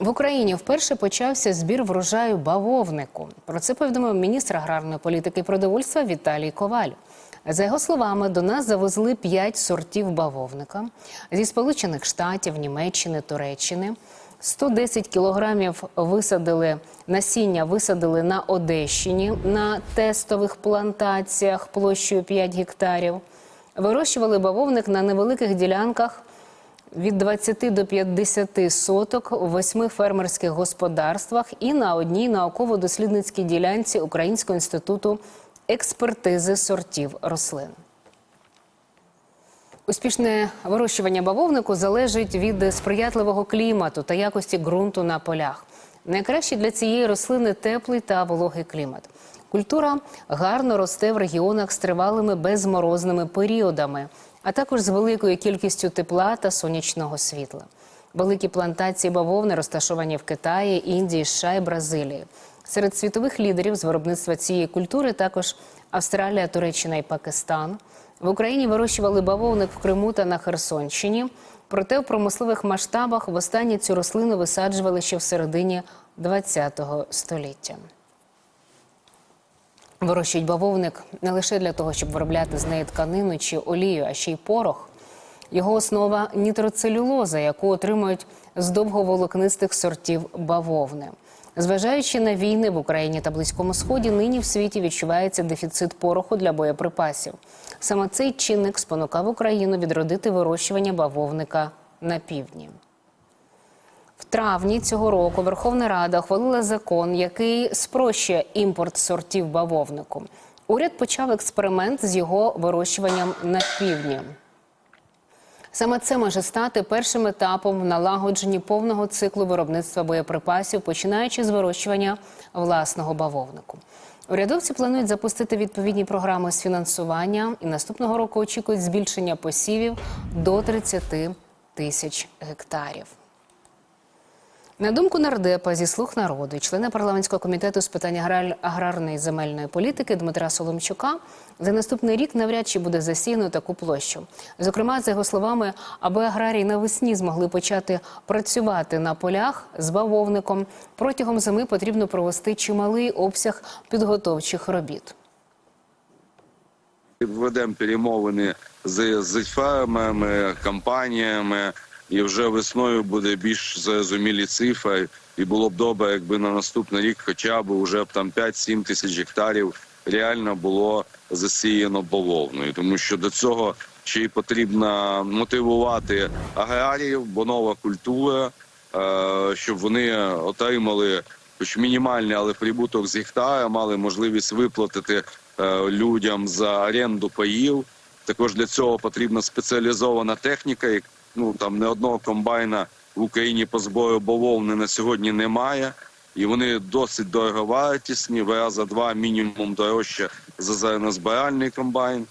В Україні вперше почався збір врожаю бавовнику. Про це повідомив міністр аграрної політики і продовольства Віталій Коваль. За його словами, до нас завезли п'ять сортів бавовника зі Сполучених Штатів, Німеччини, Туреччини. 110 кілограмів висадили насіння висадили на Одещині на тестових плантаціях площею 5 гектарів. Вирощували бавовник на невеликих ділянках від 20 до 50 соток у восьми фермерських господарствах і на одній науково-дослідницькій ділянці Українського інституту експертизи сортів рослин. Успішне вирощування бавовнику залежить від сприятливого клімату та якості ґрунту на полях. Найкраще для цієї рослини теплий та вологий клімат. Культура гарно росте в регіонах з тривалими безморозними періодами, а також з великою кількістю тепла та сонячного світла. Великі плантації бавовни розташовані в Китаї, Індії, США і Бразилії. Серед світових лідерів з виробництва цієї культури також Австралія, Туреччина і Пакистан. В Україні вирощували бавовник в Криму та на Херсонщині. Проте в промислових масштабах востаннє цю рослину висаджували ще в середині ХХ століття. Вирощують бавовник не лише для того, щоб виробляти з неї тканину чи олію, а ще й порох. Його основа нітроцелюлоза, яку отримують з довговолокнистих сортів бавовни. Зважаючи на війни в Україні та Близькому Сході, нині в світі відчувається дефіцит пороху для боєприпасів. Саме цей чинник спонукав Україну відродити вирощування бавовника на півдні. В травні цього року Верховна Рада ухвалила закон, який спрощує імпорт сортів бавовнику. Уряд почав експеримент з його вирощуванням на півдні. Саме це може стати першим етапом в налагодженні повного циклу виробництва боєприпасів, починаючи з вирощування власного бавовнику. Урядовці планують запустити відповідні програми з фінансування і наступного року очікують збільшення посівів до 30 тисяч гектарів. На думку нардепа зі слуг народу, члена парламентського комітету з питань аграрної земельної політики Дмитра Соломчука, за наступний рік навряд чи буде засіяно таку площу. Зокрема, за його словами, аби аграрії навесні змогли почати працювати на полях з бавовником, протягом зими потрібно провести чималий обсяг підготовчих робіт. Ведемо перемовини з, з фермерами, компаніями, і вже весною буде більш зрозумілі цифри. І було б добре, якби на наступний рік, хоча б уже б там 5-7 тисяч гектарів реально було засіяно бавовною, тому що до цього ще й потрібно мотивувати аграріїв, бо нова культура, е, щоб вони отримали хоч мінімальний, але прибуток з гектара, мали можливість виплатити е, людям за оренду паїв. Також для цього потрібна спеціалізована техніка. Ну там не одного комбайна в Україні по збору бавовни на сьогодні немає. І вони досить дороговартісні, в раза два мінімум дорожче за зернозбиральний комбайн.